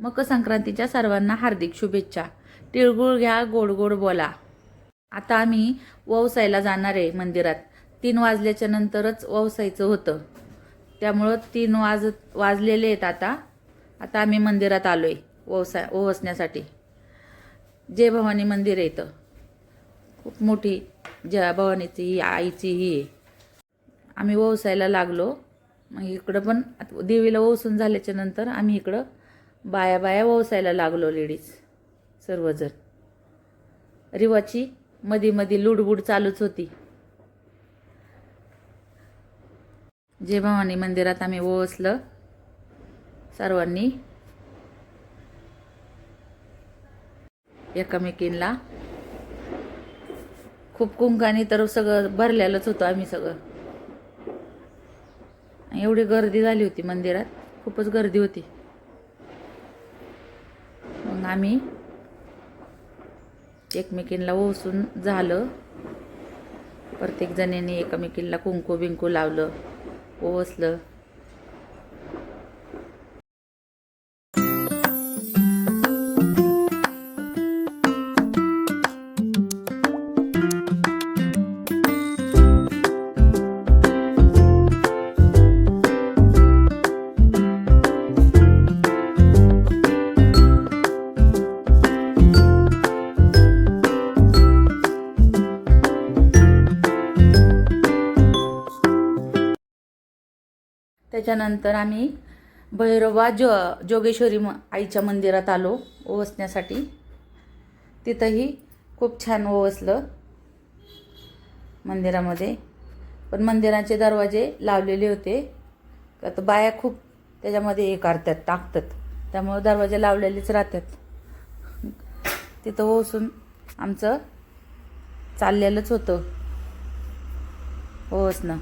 मकर संक्रांतीच्या सर्वांना हार्दिक शुभेच्छा. तिळगुळ घ्या गोड गोड बोला. आता आम्ही ववसायला जाणार आहे मंदिरात. तीन वाजल्याच्या नंतरच ववसायचं होतं. त्यामुळं तीन वाज वाजलेले आहेत आता. आता आम्ही मंदिरात आलो आहे ववसा ओवसण्यासाठी जय भवानी मंदिर आहे इथं. खूप मोठी जय भवानीची ही आईची ही आहे. आम्ही ओवसायला लागलो. मग इकडं पण देवीला ओसून झाल्याच्यानंतर आम्ही इकडं बाया बाया ओवसायला लागलो लेडीज सर्वजण. रिवाची मधी मधी लुडबुड चालूच होती. जे भवानी मंदिरात आम्ही ओवसलं सर्वांनी एकमेकींना खूप कुंकाने तर सगळं भरलेलंच होतं आम्ही सगळं. एवढी गर्दी झाली होती मंदिरात खूपच गर्दी होती. आम्ही एकमेकींना ओसून झालं. प्रत्येक जणीने एकमेकींना कुंकू बिंकू लावलं ओसलं. त्याच्यानंतर आम्ही भैरवा जो जोगेश्वरी म आईच्या मंदिरात आलो ओवसण्यासाठी. तिथंही खूप छान ओवसलं मंदिरामध्ये. पण मंदिराचे दरवाजे लावलेले होते. आता बाया खूप त्याच्यामध्ये हे करतात टाकतात. त्यामुळं दरवाजे लावलेलेच राहतात. तिथं ओसून आमचं चाललेलंच होतं ओसणं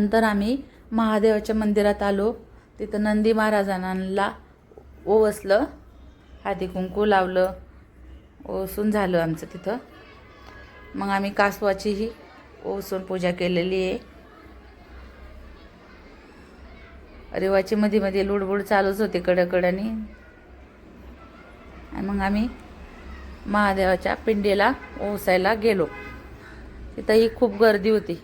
नंतर आम्ही महादेवाच्या मंदिरात आलो. तिथं नंदी महाराजांना ओवसलं हाती कुंकू लावलं ओसून झालं आमचं तिथं. मग आम्ही कासवाचीही ओसून पूजा केलेली आहे. रेवाची मध्ये मध्ये लुडबुड चालूच होते कडकडनी आणि मग आम्ही महादेवाच्या पिंडीला ओसायला गेलो. तिथंही खूप गर्दी होती.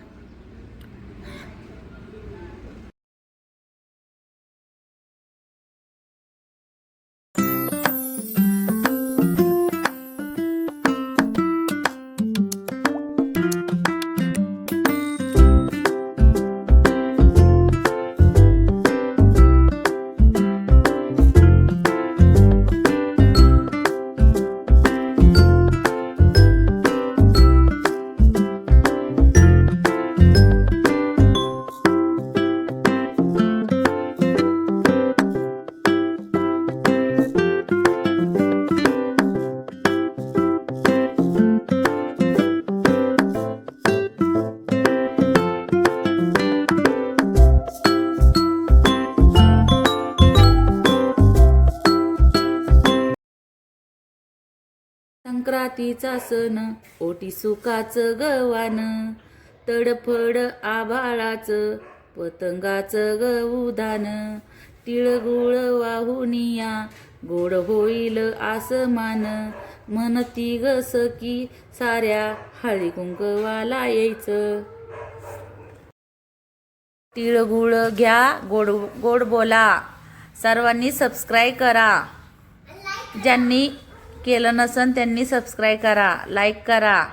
संक्रांतीचा सण ओटी सुखाचं गवान तडफड आभाळाचं पतंगाचं गवुदान तिळगुळ वाहुनिया गोड होईल आसमान म्हणती ग सकी साऱ्या हळी कुंकवाला यायचं. तिळगुळ घ्या गोड गोड बोला. सर्वांनी सबस्क्राईब करा. ज्यांनी केलं नसन त्यांनी सबस्क्राईब करा लाईक करा.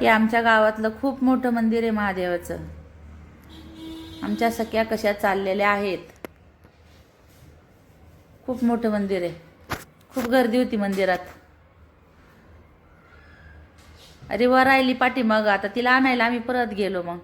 हे आमच्या गावातलं खूप मोठं मंदिर आहे महादेवाचं. आमच्या सख्या कशा चाललेल्या आहेत. खूप मोठं मंदिर आहे. खूप गर्दी होती मंदिरात. अरे वर राहिली पाठी मग. आता तिला आणायला आम्ही परत गेलो मग.